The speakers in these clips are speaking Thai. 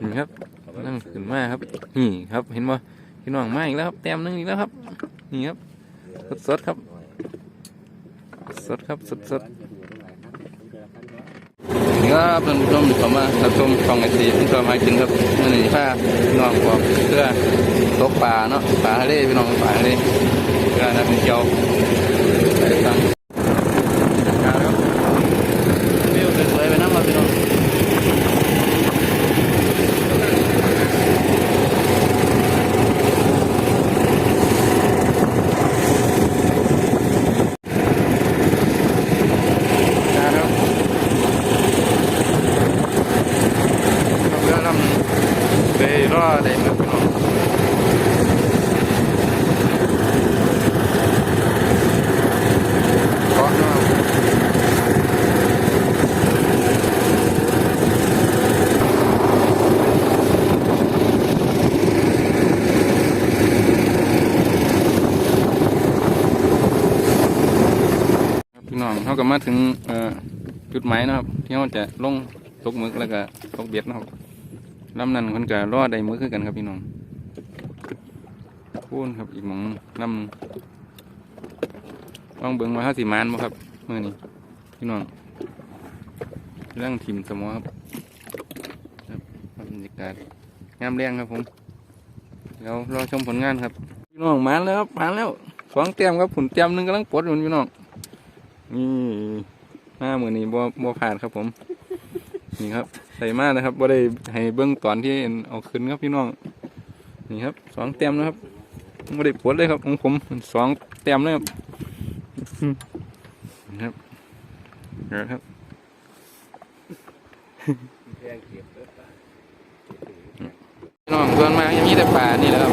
นี่ครับนั่งขึ้นมาครับ นี่ครับ เห็นบ่พี่น้องมาอีกแล้วครับแต้มหนึงอีกแล้วครับ นี่ครับสดๆครับสดครับสดสดๆนี่ครับท่านผู้ชมเข้ามารับชมช่องไอซีพี่ตัวมากินครับมื่อนี้พาพี่น้องบอกเพื่อตกปลาเนาะปลาทะเลพี่น้องปลาทะเลเพื่อนักท่องเที่ยวไปตังครับวิวสวยๆไปน้ำมาพี่น้อง ครับเรือลำหนึ่ง ไปรอได้ครับพี่น้องเกาะเนาะครับพี่น้องเขาก็มาถึงจุดหมายนะครับ ที่เราจะลงตกมึกแล้วก็ตกเบ็ดนะครับ ลำนั้นคนก็รอได้มึกคือกันครับพี่น้องพูนครับอีกมองลำหนึ่งลองเบิ่งว่าเขาสิมานบ่ครับเมื่อนี้พี่น้องเรื่องทีมสมอครับครับบรรยากาศงามแรงครับผมเดี๋ยวรอชมผลงานครับพี่น้องมาแล้วครับมาแล้วสองเตรียมครับผุนเตรียมหนึ่งกำลังปลดอยู่พี่น้องนี่หน้าเหมือนี้บ่บ่ผ่านครับผม นี่ครับใส่มากนะครับบ่ได้ให้เบื้องตอนที่เอาขึ้นครับพี่น้อง นี่ครับสองเต็มนะครับบ่ได้ปวดเลยครับของผมสองเต็มเลยครับนี่ครับเดี๋ยวครับน้องส่วนมากยังมีแต่ปลานี่แหละครับ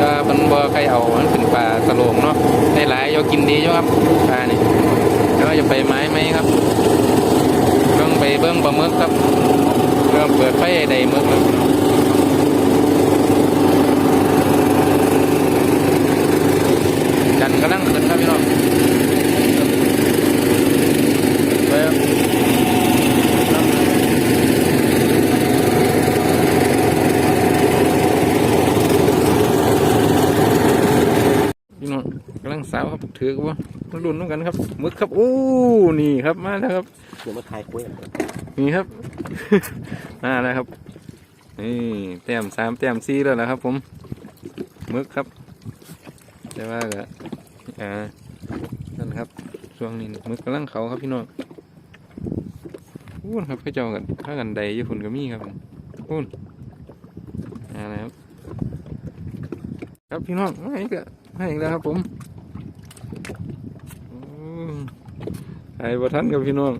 ก็มันบ่ใครเอามันเป็นปลาสโลงเนาะได้หลายอยกินดีอยู่ครับปลานี่แล้วจะไปไม้ไหมครับ ไปเบิ้งปลาหมึกครับเริ่มเปิดไฟได้หมึกแล้วจันทร์กำลังขึ้นครับพี่น้องไปครับพี่น้อง กำลังสาวครับถือกันว่ามาลุ้นน้ำกันครับหมึกครับโอ้นี่ครับมาแล้วครับเดี๋ยวมาทายกล้วยนี่ครับ มาแล้วครับนี่แต้มสามแต้มสี่แล้วนะครับ ผมมึกครับแต่ว่าก็อ่านั่นครับช่วงนี้มึกกำลังเขาครับพี่น้องพูนครับพี่เจ้ากันถ้ากันใดอยู่ฝุ่นก็มีครับผมพูนอ่านะครับ ครับพี่น้องมาอีกแล้วมาอีกแล้วครับผมโอ้ ไอ้บัทันกับพี่น้อง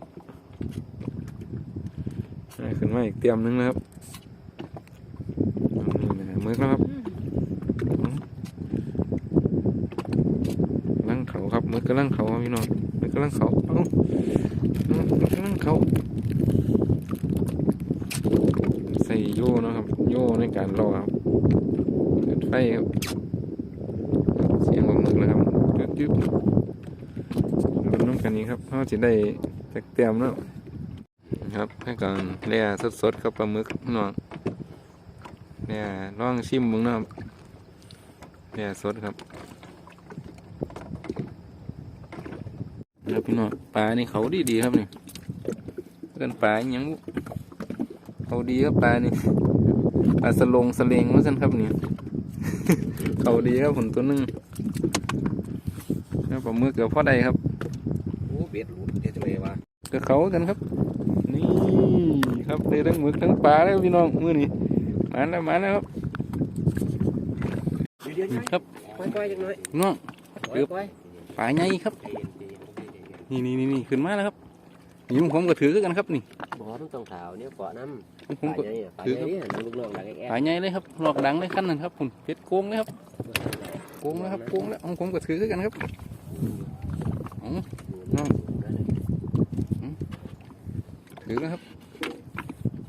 ขึ้นมาอีกเตรียมหนึงนะครับมือนะครับกำลังเขาครับมือกำลังเขาพี่น้องมือกำลังเขาเอ้าเอามือกำลังเขาใส่โย่นะครับ โย่ในการรอครับเปิดไฟครับ เสียงของมือแล้วครับยึดยึด กันนี้ครับเพราะจะได้จักเตรียมแล้วครับให้กันเลียสดๆกับปลาหมึกพี่น้องเนี่ยลองชิมมึงนะครับเลียสดครับแล้วพี่น้องปลานี่เขาดีดีๆครับนี่กันปลาอหยังบุเขาดีครับปลานี่ปลาสลงสเลงว่าสันครับนี่เขาดีครับผลตัวหนึงแล้วปลาหมึกกับพ่อใดครับโอ้เบ็ดหลุดเดี๋ยวะกับเขากันครับ นี่ครับได้ทั้งหมึกทั้งปลาแล้วพี่น้องมือนี้มาแล้วมาแล้วครับนี่ครับปล่อยๆจังหน่อยพี่น้องปล่อยปลาใหญ่ครับ นี่นี่นี่ขึ้นมาแล้วครับนี่ผมก็ถือกันครับนี่บ่อต้องต้องขาวเนี่ยเกาะน้ำผมก็ถือญ่เนี่ยลูกน้องหลังแอ๊ปลาใหญ่เลยครับหลอกดังเลยขั้นนั้นครับผมเพชรโกงเลยครับโกงแล้วครับโกงแล้วผมก็ถือกันครับอ๋อ ถือแล้วครับ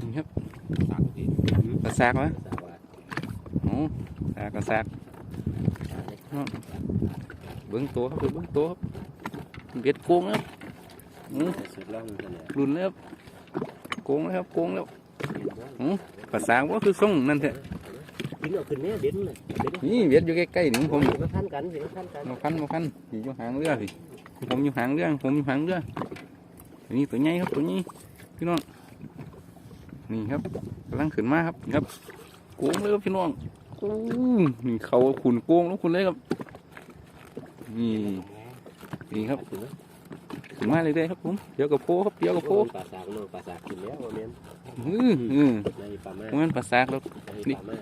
นี่ครับกระซากวะอ๋อซากกระซากเบิ้งตัวครับเบิ้งตัวครับเบ็ดโกงแล้วครับอือสุดล่องนั่นแหละรุนแล้วครับโกงแล้วครับโกงแล้วอืมภาษาว่าคือส่งนั่นแท้กินเอาขึ้นเนี่ยเด่นเลยเด่นนี่เวียดอยู่ใกล้ๆนี่ของผมมาพันกันสิมาพันกันมาพันมาพันสิอยู่หางเรือสิผมอยู่หางเรือผมอยู่หางเรือนี่ตัวใหญ่ครับตัวนี้ พี่น้อง นี่ครับกำลังขึ้นมาครับนี่ครับโกงเลยครับพี่น้องโอ้นี่เขาขุนโกงแล้วคุณเลยครับนี่นี่ครับขึ้นแล้วขึ้นมาเลยได้ครับผมเดี๋ยวกับโพครับเดี๋ยวกับโพปลาสากน้องปลาสากกินแล้วว่าแม่นอืออือในปลามามันภาษาครับในปลามา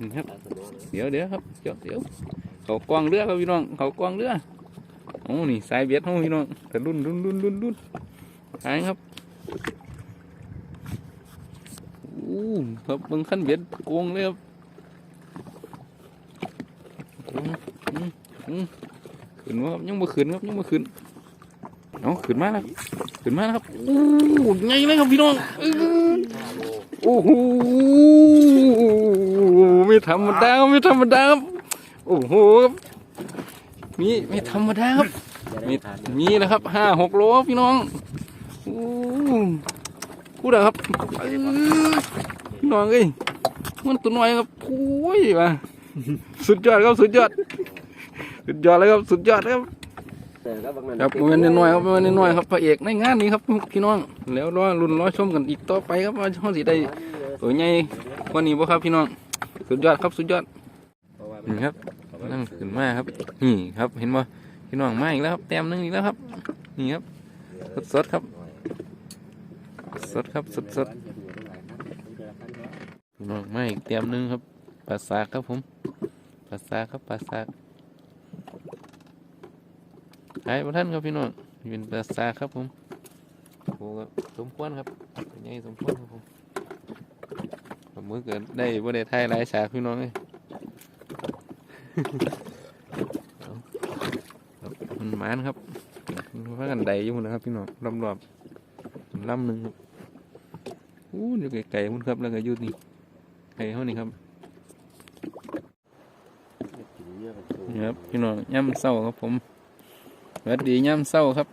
นี่ครับปลาสมอเลยเดี๋ยวเดี๋ยวครับเดี๋ยวเดี๋ยวเขากวางเรือครับพี่น้องเขากวางเรือโอ้นี่สายเบียดเขาพี่น้องแต่รุ่นรุ่นรุ่นรุ่นรุ่น หายครับอู้ครับเบิ่งขั้นเบียดโกงเลยครับอืมอืมอืมขึ้นมาครับยังบ่ขึ้นครับยังบ่ขึ้นเอาะขึ้นมาแล้วขึ้นมาแล้วครับอู้ไงเลยครับพี่น้องอื้ห้าโอ้โหไม่ธรรมดาไม่ธรรมดาครับโอ้โหครับมีไม่ธรรมดาครับจะได้มีทานมีนะครับห้าหกโลพี่น้อง โอ้พูดอครับเอ้ยพี่น้องเอ้ยมันตัวน้อยครับโอ้ยมาสุดยอดครับสุดยอด สุดยอดเลยครับสุดยอดครับแต่ก็บางนั้นครับมันน้อยครับมันน้อยครับพระเอกในงานนี้ครับพี่น้อง แล้วรอรุ่นรอชมกันอีกต่อไปครับว่าเขาสิได้ตัวใหญ่กวันนี้บ่ครับพี่น้อง สุดยอดครับสุดยอดนี่ครับนั่งขึ้นมาครับ นี่ครับเห็นบ่พี่น้องมาอีกแล้วครับแต้มหนึงอีกแล้วครับ นี่ครับสดๆครับ สดครับสดสดพี่น้องมาอีกแต้มหนึงครับปลาสากครับผมปลาสากครับปลาสากขายประท่านครับพี่น้องเป็นปลาสากครับผมโอ้ครับสมควรครับเป็นไงสมควรครับผมผมมือเกิดได้บ่ได้ทายหลายฉากพี่น้องเลยมันหมานครับมันพากันใดอยู่นะครับพี่น้องรอบๆลำหนึ่งครับ อู้อยู่ไกลๆพุ่นครับแล้วก็ยุดนี่ไก่เขานี่ครับนี่ครับพี่น้องย่ำเศร้าครับผมสวัสดีย่ำเศร้าครับ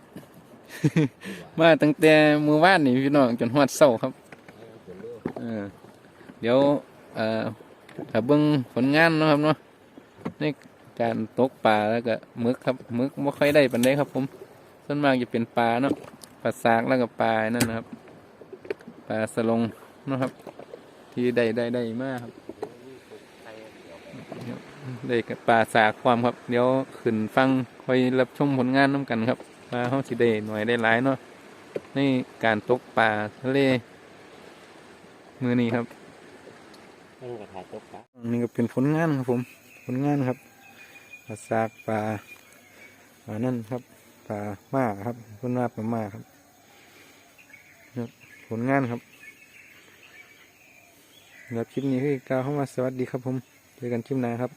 มาตั้งแต่มือว่านนี่พี่น้องจนฮอดเศร้าครับเดี๋ยวอ่อถ้าเบิ่งผลงานนะครับเนาะในการตกปลาแล้วก็มึกครับมึกไม่ค่อยได้ปานใดครับ ผมส่วนมากจะเป็นปลาเนาะปลาสากแล้วก็ปลานั่นนะครับ ปลาสลงเนาะครับ ที่ได้ได้ได้มากครับได้กับปลาสากความครับ เดี๋ยวขึ้นฟังคอยรับชมผลงานน้กันครับว่าเขาสิได้หน่วยได้หลายเนาะในการตกปลาทะเลมือนี้ครับต้องกระถาตกปลานี่ก็เป็นผลงานครับผม ผลงานครับปลาซากปลาปลานั่นครับปลาม่าครับผลงานปลาม่าครับครับ ผลงานครับแล้วคลิปนี้คือกล่าวเข้ามาสวัสดีครับผมเจอกันคลิปหน้าครับ